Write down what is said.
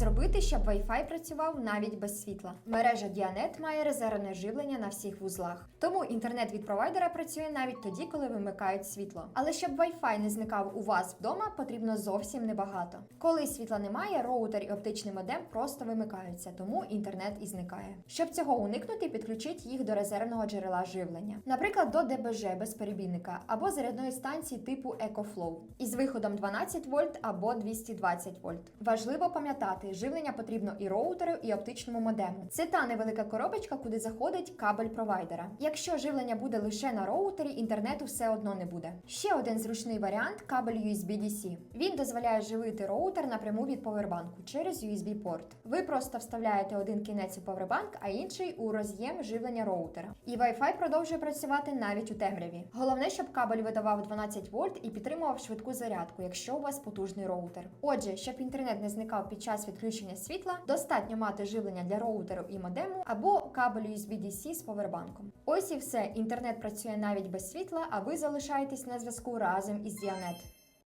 зробити, щоб Wi-Fi працював навіть без світла? Мережа Діанет має резервне живлення на всіх вузлах. Тому інтернет від провайдера працює навіть тоді, коли вимикають світло. Але щоб Wi-Fi не зникав у вас вдома, потрібно зовсім небагато. Коли світла немає, роутер і оптичний модем просто вимикаються, тому інтернет і зникає. Щоб цього уникнути, підключіть їх до резервного джерела живлення, наприклад, до ДБЖ безперебійника або зарядної станції типу EcoFlow із виходом 12 вольт або 220 вольт. Важливо пам'ятати, живлення потрібно і роутеру, і оптичному модему. Це та невелика коробочка, куди заходить кабель провайдера. Якщо живлення буде лише на роутері, інтернету все одно не буде. Ще один зручний варіант кабель USB-DC. Він дозволяє живити роутер напряму від повербанку через USB-порт. Ви просто вставляєте один кінець у повербанк, а інший у роз'єм живлення роутера. І Wi-Fi продовжує працювати навіть у темряві. Головне, щоб кабель видавав 12 вольт і підтримував швидку зарядку, якщо у вас потужний роутер. Отже, щоб інтернет не зникав під час відключення світла, достатньо мати живлення для роутеру і модему або кабель USB-DC з повербанком. Ось і все. Інтернет працює навіть без світла, а ви залишаєтесь на зв'язку разом із Діанет.